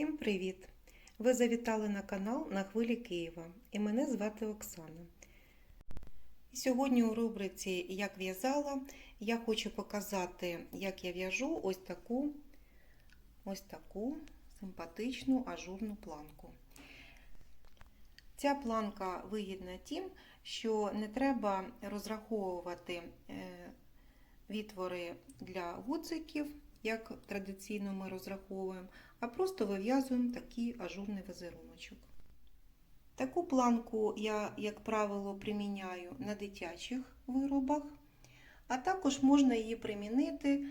Всім привіт! Ви завітали на канал на хвилі Києва і мене звати Оксана. Сьогодні у рубриці Як в'язала я хочу показати, як я в'яжу ось таку, ось таку симпатичну ажурну планку. Ця планка вигідна тим, що не треба розраховувати е, відтвори для гудзиків, як традиційно ми розраховуємо, а просто вив'язуємо такий ажурний візеруночок. Таку планку я, як правило, приміняю на дитячих виробах, а також можна її примінити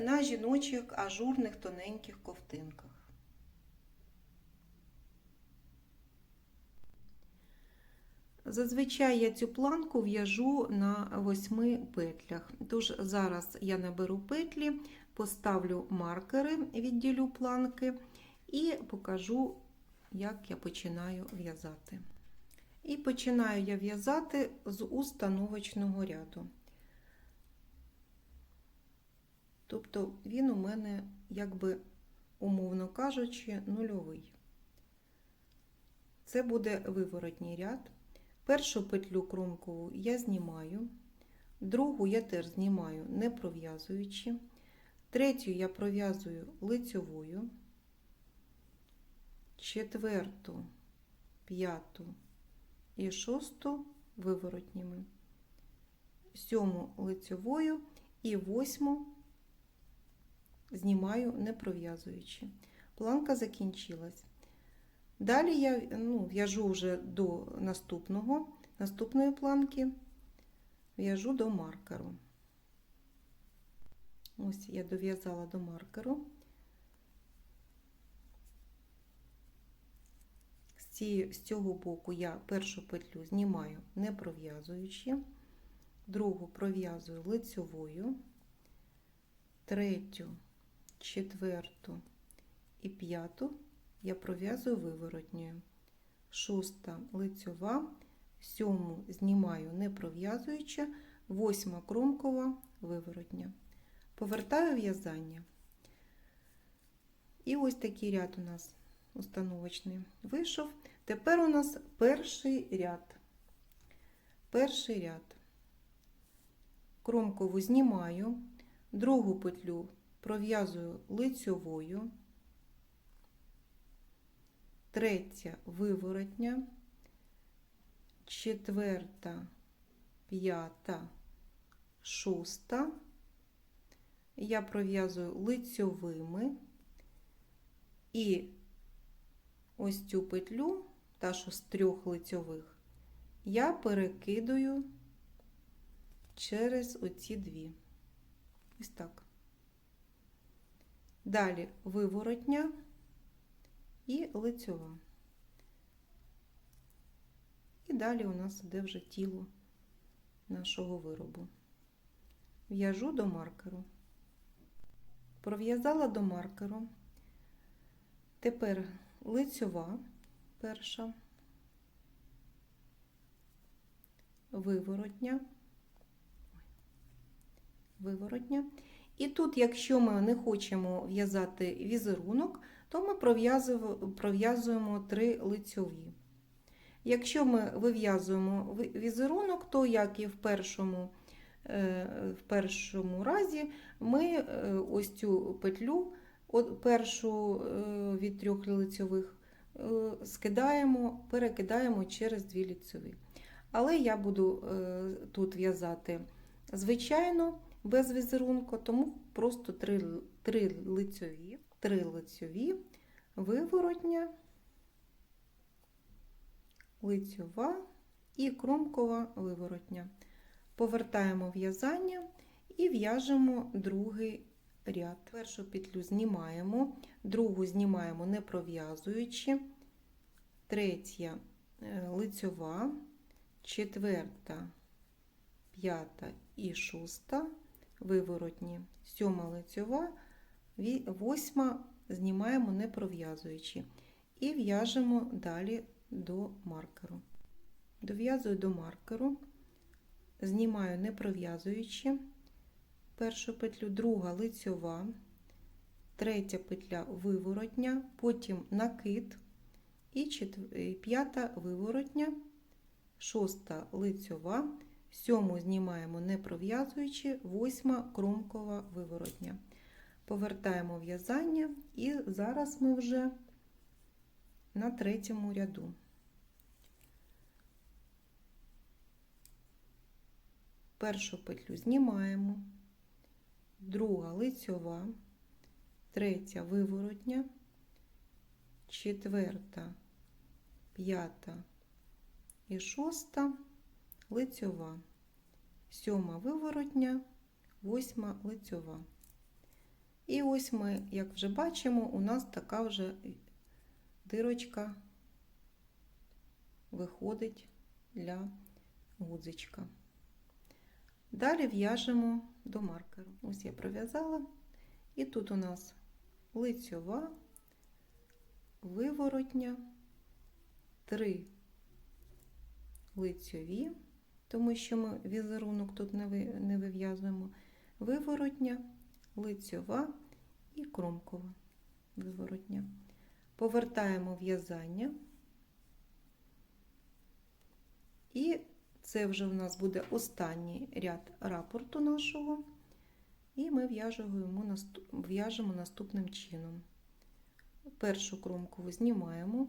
на жіночих ажурних тоненьких ковтинках. Зазвичай я цю планку в'яжу на восьми петлях. Тож зараз я наберу петлі, поставлю маркери, відділю планки і покажу, як я починаю в'язати. І починаю я в'язати з установочного ряду. Тобто він у мене, якби, умовно кажучи, нульовий. Це буде виворотній ряд. Першу петлю кромкову я знімаю, другу я теж знімаю, не пров'язуючи, третю я пров'язую лицьовою, четверту, п'яту і шосту виворотніми, сьому лицьовою і восьму знімаю, не пров'язуючи. Планка закінчилась. Далі я ну, в'яжу вже до наступного, наступної планки, в'яжу до маркеру. Ось я дов'язала до маркеру. З, цього боку я першу петлю знімаю, не пров'язуючи, другу пров'язую лицьовою, третю, четверту і п'яту я пров'язую виворотньою. Шоста лицьова, сьому знімаю не пров'язуючи, восьма кромкова виворотня. Повертаю в'язання. І ось такий ряд у нас установочний вийшов. Тепер у нас перший ряд. Перший ряд. Кромкову знімаю, другу петлю пров'язую лицьовою третя виворотня, четверта, п'ята, шоста. Я пров'язую лицьовими і ось цю петлю, та що з трьох лицьових, я перекидаю через оці дві. Ось так. Далі виворотня і лицьова. І далі у нас іде вже тіло нашого виробу. В'яжу до маркеру. Пров'язала до маркеру. Тепер лицьова перша, виворотня, виворотня. І тут, якщо ми не хочемо в'язати візерунок, то ми пров'язуємо три лицьові. Якщо ми вив'язуємо візерунок, то як і в першому в першому разі, ми ось цю петлю, першу від трьох лицьових, скидаємо, перекидаємо через дві лицьові. Але я буду тут в'язати звичайно без візерунку, тому просто три, три лицьові, три лицьові, виворотня, лицьова і кромкова виворотня. Повертаємо в'язання і в'яжемо другий ряд. Першу петлю знімаємо, другу знімаємо не пров'язуючи, третя лицьова, четверта, п'ята і шоста виворотні, сьома лицьова, восьма знімаємо не пров'язуючи. І в'яжемо далі до маркеру. Дов'язую до маркеру, знімаю не пров'язуючи першу петлю, друга лицьова, третя петля виворотня, потім накид. І п'ята виворотня, шоста лицьова, сьому знімаємо не пров'язуючи, восьма кромкова виворотня. Повертаємо в'язання. І зараз ми вже на третьому ряду. Першу петлю знімаємо, друга лицьова, третя виворотня, четверта, п'ята. І шоста лицьова, сьома виворотня, восьма лицьова. І ось ми, як вже бачимо, у нас така вже дирочка виходить для гудзичка. Далі в'яжемо до маркеру. Ось я пров'язала, і тут у нас лицьова, виворотня, три лицьові, тому що ми візерунок тут не вив'язуємо, виворотня, лицьова і кромкова виворотня. Повертаємо в'язання. І це вже в нас буде останній ряд рапорту нашого. І ми в'яжемо наступним чином. Першу кромкову знімаємо,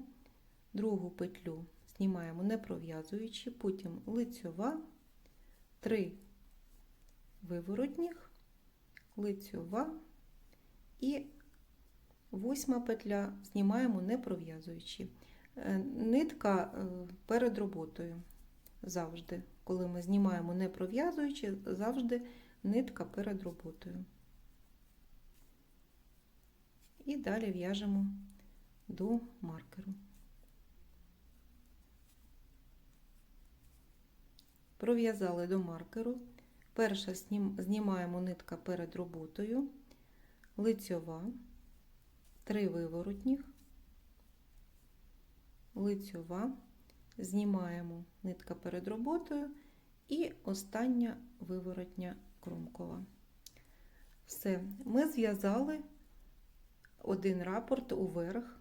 другу петлю знімаємо не пров'язуючи, потім лицьова, три виворотніх, лицьова і восьма петля знімаємо не пров'язуючи. Е, Нитка е, перед роботою завжди, коли ми знімаємо не пров'язуючи, завжди нитка перед роботою. І далі в'яжемо до маркеру. Пров'язали до маркеру. Перша знімаємо нитка перед роботою, лицьова, три виворотніх, лицьова, знімаємо нитка перед роботою і остання виворотня кромкова. Все, ми зв'язали один рапорт уверх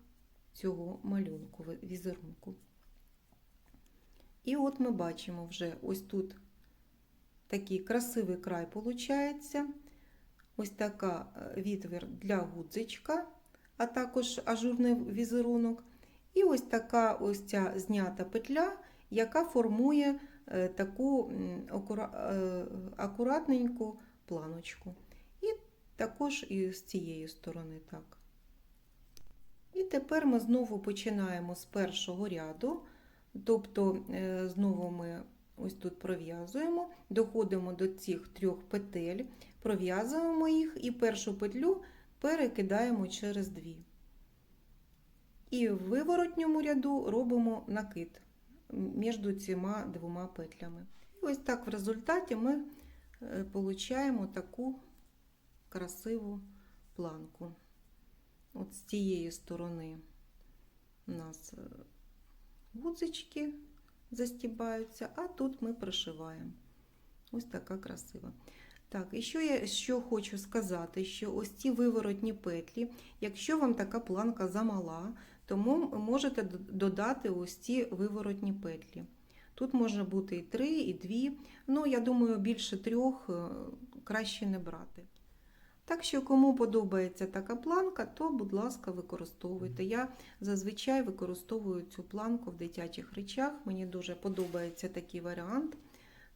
цього малюнку, візерунку. І от ми бачимо вже ось тут такий красивий край виходить. Ось така е, відвір для гудзичка, а також ажурний візерунок. І ось така ось ця знята петля, яка формує е, таку е, акуратненьку планочку. І також і з цієї сторони так. І тепер ми знову починаємо з першого ряду, тобто е, знову ми ось тут пров'язуємо, доходимо до цих трьох петель, пров'язуємо їх і першу петлю перекидаємо через дві. І в виворотньому ряду робимо накид між цими двома петлями. І ось так в результаті ми отримуємо таку красиву планку. От з цієї сторони у нас е, гудзички застібаються, а тут ми пришиваємо. Ось така красива. Так, і що я що хочу сказати, що ось ці виворотні петлі, якщо вам така планка замала, то мо- можете додати ось ці виворотні петлі. Тут може бути і три, і дві. Ну, я думаю, більше трьох е, краще не брати. Так що, кому подобається така планка, то, будь ласка, використовуйте. Я зазвичай використовую цю планку в дитячих речах. Мені дуже подобається такий варіант,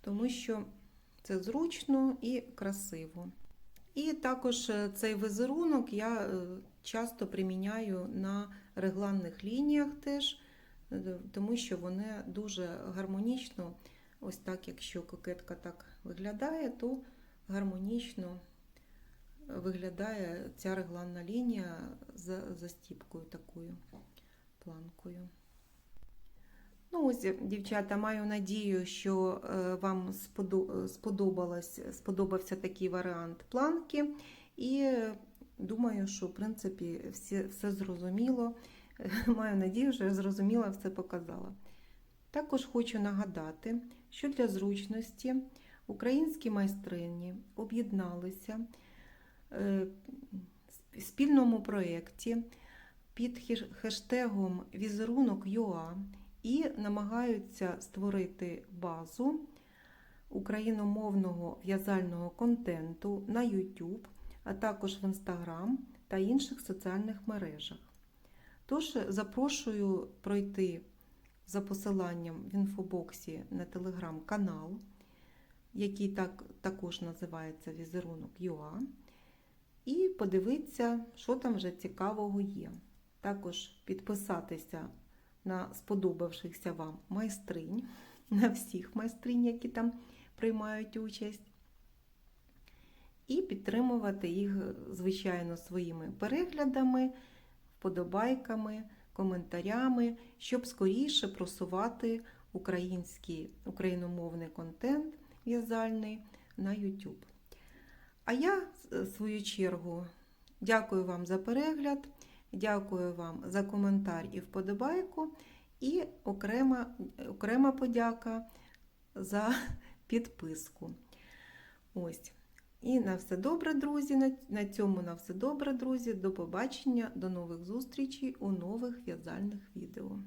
тому що це зручно і красиво. І також е, цей візерунок я е, часто приміняю на регланних лініях теж, е, тому що вони дуже гармонічно, ось так, якщо кокетка так виглядає, то гармонічно виглядає ця регланна лінія за застіпкою такою планкою. Ну, ось, дівчата, маю надію, що е, вам сподобався такий варіант планки. І е, думаю, що в принципі все, все зрозуміло. Маю надію, що я зрозуміла, все показала. Також хочу нагадати, що для зручності українські майстрині об'єдналися е, спільному проєкті під хеш- хештегом візерунок.ua і намагаються створити базу україномовного в'язального контенту на YouTube, а також в Instagram та інших соціальних мережах. Тож запрошую пройти за посиланням в інфобоксі на телеграм-канал, який так, також називається візерунок.ua, і подивитися, що там вже цікавого є. Також підписатися на сподобавшихся вам майстринь, на всіх майстринь, які там приймають участь. І підтримувати їх, звичайно, своїми переглядами, вподобайками, коментарями, щоб скоріше просувати український, україномовний контент в'язальний на YouTube. А я, в свою чергу, дякую вам за перегляд, дякую вам за коментар і вподобайку, і окрема, окрема подяка за підписку. Ось. І на все добре, друзі. На- цьому на все добре, друзі. До побачення, до нових зустрічей у нових в'язальних відео.